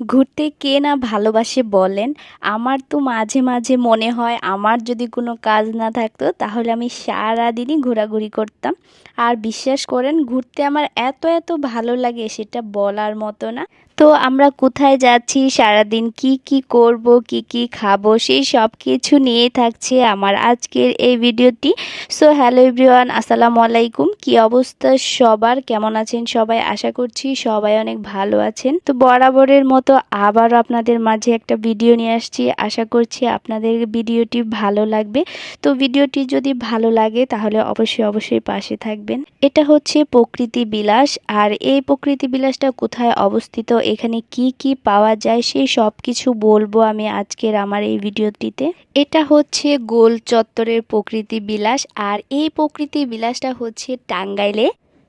ঘুরতে কে না ভালোবাসে বলেন, আমার তো মাঝে মাঝে মনে হয় আমার যদি কোনো কাজ না থাকতো তাহলে আমি সারাদিনই ঘোরাঘুরি করতাম। আর বিশ্বাস করেন, ঘুরতে আমার এত এত ভালো লাগে সেটা বলার মতো না। তো আমরা কোথায় যাচ্ছি? সারাদিন কি কি করব? কি কি খাব? সেই সব কিছু নিয়ে থাকছে আমার আজকের এই ভিডিওটি। সো হ্যালো এভরিওয়ান আসসালামু আলাইকুম। কি অবস্থা সবার? কেমন আছেন সবাই? আশা করছি সবাই অনেক ভালো আছেন। তো বরাবরের মতো আবার আপনাদের মাঝে একটা ভিডিও নিয়ে আসছি। আশা করছি আপনাদের ভিডিওটি ভালো লাগবে। তো ভিডিওটি যদি ভালো লাগে তাহলে অবশ্যই অবশ্যই পাশে থাকবেন। এটা হচ্ছে প্রকৃতি বিলাস আর এই প্রকৃতি বিলাসটা কোথায় অবস্থিত এখানে কি কি পাওয়া যায় সেই সব কিছু বলব আমি আজকের আমার এই ভিডিওটিতে। এটা হচ্ছে গোল চত্বরের প্রকৃতি বিলাস আর এই প্রকৃতি বিলাসটা হচ্ছে টাঙ্গাইলে।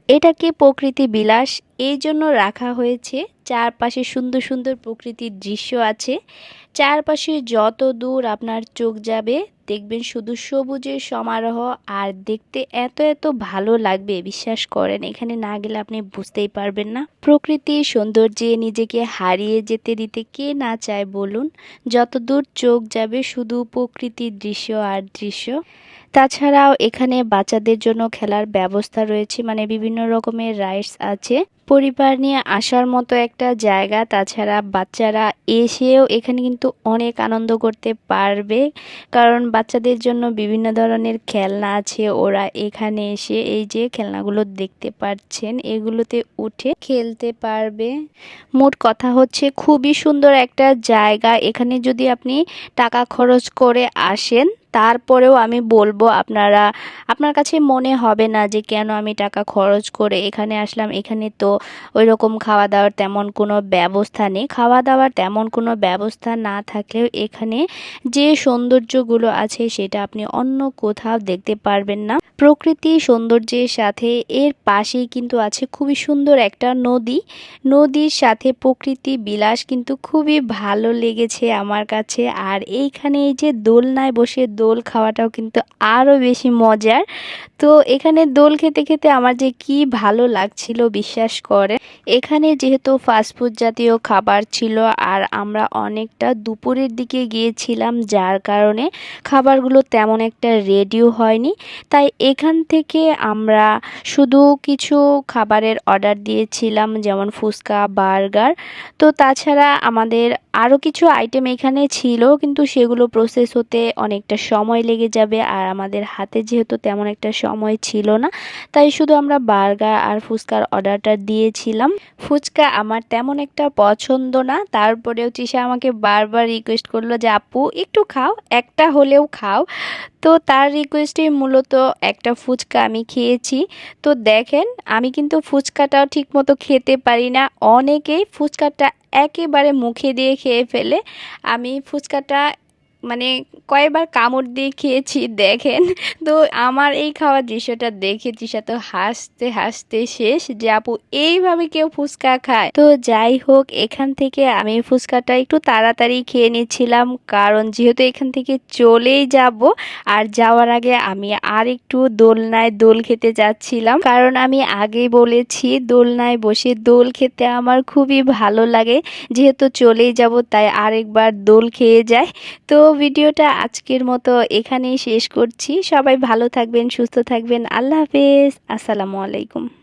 এটাকে প্রকৃতি বিলাস এই জন্য রাখা হয়েছে। চারপাশে সুন্দর সুন্দর প্রকৃতির দৃশ্য আছে। চারপাশে যত দূর আপনার চোখ যাবে দেখবেন শুধু সবুজের সমারোহ আর দেখতে এত এত ভালো লাগবে, বিশ্বাস করেন। এখানে না গেলে আপনি বুঝতেই পারবেন না। প্রকৃতির সৌন্দর্যে নিজেকে হারিয়ে যেতে, দিতে কে না চায় বলুন? যত দূর চোখ যাবে শুধু প্রকৃতির দৃশ্য আর দৃশ্য। তাছাড়াও এখানে বাচ্চাদের জন্য খেলার ব্যবস্থা রয়েছে মানে বিভিন্ন রকমের রাইডস আছে। পরিবার নিয়ে আসার মতো একটা জায়গা। তাছাড়া বাচ্চারা এসেও এখানে কিন্তু অনেক আনন্দ করতে পারবে। কারণ বাচ্চাদের জন্য বিভিন্ন ধরনের খেলনা আছে। ওরা এখানে এসে এই যে খেলনাগুলো দেখতে পাচ্ছেন এগুলোতে উঠে খেলতে পারবে। মোট কথা হচ্ছে খুবই সুন্দর একটা জায়গা। এখানে যদি আপনি টাকা খরচ করে আসেন তারপরেও আমি বলব আপনারা, আপনার কাছে মনে হবে না যে কেন আমি টাকা খরচ করে এখানে আসলাম, এখানে তো ওই রকম খাওয়া দাওয়ার তেমন কোনো ব্যবস্থা নেই। খাওয়া দাওয়ার তেমন কোনো ব্যবস্থা না থাকলেও এখানে যে সৌন্দর্যগুলো আছে সেটা আপনি অন্য কোথাও দেখতে পারবেন না। প্রকৃতি সৌন্দর্যের সাথে এর পাশেই কিন্তু আছে খুবই সুন্দর একটা নদী। নদীর সাথে প্রকৃতি বিলাস কিন্তু খুবই ভালো লেগেছে আমার কাছে। আর এইখানে এই যে দোলনায় বসে দোল খাওয়াটাও কিন্তু আরও বেশি মজার। তো এখানে দোল খেতে খেতে আমার যে কি ভালো লাগছিল বিশ্বাস করে, এখানে যেহেতু ফাস্টফুড জাতীয় খাবার ছিল আর আমরা অনেকটা দুপুরের দিকে গিয়েছিলাম যার কারণে খাবারগুলো তেমন একটা রেডিও হয়নি। তাই এখান থেকে আমরা শুধু কিছু খাবারের অর্ডার দিয়েছিলাম যেমন ফুচকা, বার্গার। তো তাছাড়া আমাদের আরও কিছু আইটেম এখানে ছিল কিন্তু সেগুলো প্রসেস হতে অনেকটা সময় লেগে যাবে আর আমাদের হাতে যেহেতু তেমন একটা সময় ছিল না, তাই শুধু আমরা বার্গার আর ফুচকার অর্ডারটা দিয়েছিলাম। ফুচকা আমার তেমন একটা পছন্দ না, তারপরেও চিসা আমাকে বারবার রিকোয়েস্ট করল যে, আপু, একটু খাও, একটা হলেও খাও। তো তার রিকোয়েস্টে মূলত একটা ফুচকা আমি খেয়েছি। তো দেখেন, আমি কিন্তু ফুচকাটাও ঠিকমতো খেতে পারি না। অনেকেই ফুচকাটা একেবারে মুখে দিয়ে খেয়ে ফেলে। আমি ফুচকাটা মানে কয়েকবার কামড় দিয়ে খেয়েছি, দেখেন। তো আমার এই খাওয়ার দৃশ্যটা দেখে তৃষা তো হাসতে হাসতে শেষ যে, আপু, এইভাবে কেউ ফুচকা খায়? তো যাই হোক, এখান থেকে আমি ফুচকাটা একটু তাড়াতাড়ি খেয়ে নিচ্ছিলাম। কারণ যেহেতু এখান থেকে চলেই যাব, আর যাওয়ার আগে আমি আর একটু দোলনায় দোল খেতে যাচ্ছিলাম। কারণ আমি আগেই বলেছি, দোলনায় বসে দোল খেতে আমার খুবই ভালো লাগে। যেহেতু চলেই যাব, তাই আরেকবার দোল খেয়ে যায় তো ভিডিওটা আজকের মতো এখানেই শেষ করছি। সবাই ভালো থাকবেন, সুস্থ থাকবেন। আল্লাহ হাফেজ। আসসালামু আলাইকুম।